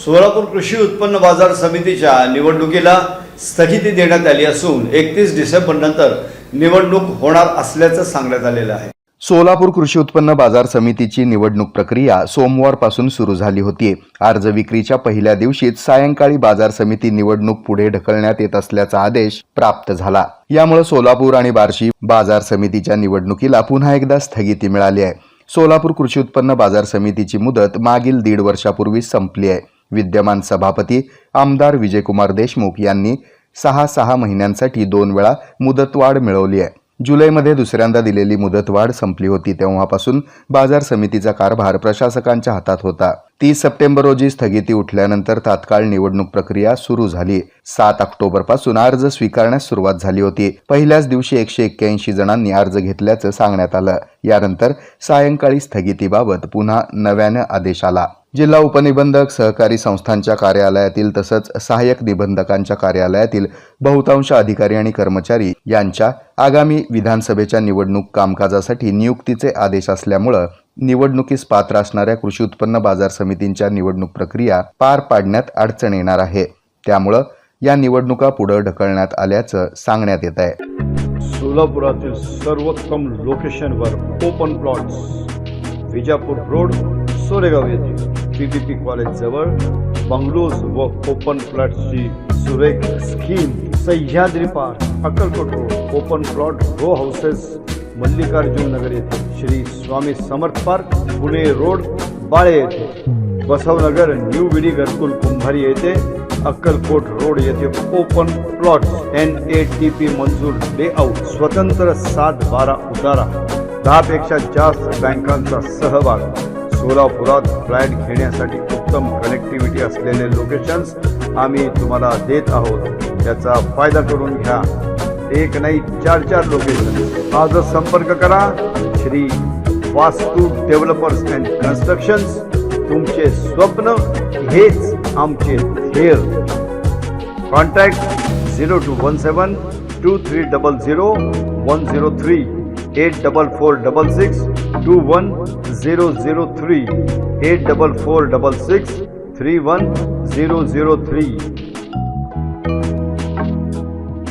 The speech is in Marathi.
सोलापूर कृषी उत्पन्न बाजार समितीच्या निवडणुकीला स्थगिती देण्यात आली असून एकतीस डिसेंबर नंतर निवडणूक होणार असल्याचं सांगण्यात आलेलं आहे. सोलापूर कृषी उत्पन्न बाजार समितीची निवडणूक प्रक्रिया सोमवारपासून सुरू झाली होती. अर्ज विक्रीच्या पहिल्या दिवशीच सायंकाळी बाजार समिती निवडणूक पुढे ढकलण्यात येत असल्याचा आदेश प्राप्त झाला. यामुळे सोलापूर आणि बार्शी बाजार समितीच्या निवडणुकीला पुन्हा एकदा स्थगिती मिळाली आहे. सोलापूर कृषी उत्पन्न बाजार समितीची मुदत मागील दीड वर्षापूर्वी संपली आहे. विद्यमान सभापती आमदार विजयकुमार देशमुख यांनी सहा सहा महिन्यांसाठी दोन वेळा मुदतवाढ मिळवली आहे. जुलैमध्ये दुसऱ्यांदा दिलेली मुदतवाढ संपली होती तेव्हापासून बाजार समितीचा कारभार प्रशासकांच्या हातात होता. तीस सप्टेंबर रोजी स्थगिती उठल्यानंतर तात्काळ निवडणूक प्रक्रिया सुरू झाली. सात ऑक्टोबरपासून अर्ज स्वीकारण्यास सुरुवात झाली होती. पहिल्याच दिवशी एकशे एक्क्याऐंशी जणांनी अर्ज घेतल्याचं सांगण्यात आलं. यानंतर सायंकाळी स्थगितीबाबत पुन्हा नव्यानं आदेश आला. जिल्हा उपनिबंधक सहकारी संस्थांच्या कार्यालयातील तसंच सहाय्यक निबंधकांच्या कार्यालयातील बहुतांश अधिकारी आणि कर्मचारी यांच्या आगामी विधानसभेच्या निवडणूक कामकाजासाठी नियुक्तीचे आदेश असल्यामुळं निवडणुकीस पात्र असणाऱ्या कृषी उत्पन्न बाजार समितींच्या निवडणूक प्रक्रिया पार पाडण्यात अडचण येणार आहे. त्यामुळं या निवडणुका पुढे ढकलण्यात आल्याचं सांगण्यात येत आहे. सोलापुरातील सर्वोत्तम लोकेशनवर ओपन प्लॉट्स विजापूर रोड येथे पीपीपी कॉलेज जवळ बंगलोज व ओपन प्लॉट्सची सुरेख scheme Sahyadri park Akkalkot road open plot row houses Mallikarjun Nagar येथे श्री स्वामी समर्थ पार्क पुणे रोड बाळे येथे बसवनगर न्यू विडी घरकुल कुंभारी येथे अक्कलकोट रोड येथे open plot N A T P मंजूर लेआउट स्वतंत्र सात बारा उतारा दहा पेक्षा जास्त बँकांचा सहभाग सोलापुरात फ्लॅट घेण्यासाठी उत्तम कनेक्टिव्हिटी असलेले लोकेशन्स आम्ही तुम्हाला देत आहोत. याचा फायदा करून घ्या. एक नाही चार चार लोकेशन आजच संपर्क करा. श्री वास्तू डेव्हलपर्स अँड कन्स्ट्रक्शन्स तुमचे स्वप्न हेच आमचे ध्येय. Contact zero two one seven two three double zero one zero three eight double four double six two one zero zero three eight double four double six three one zero zero three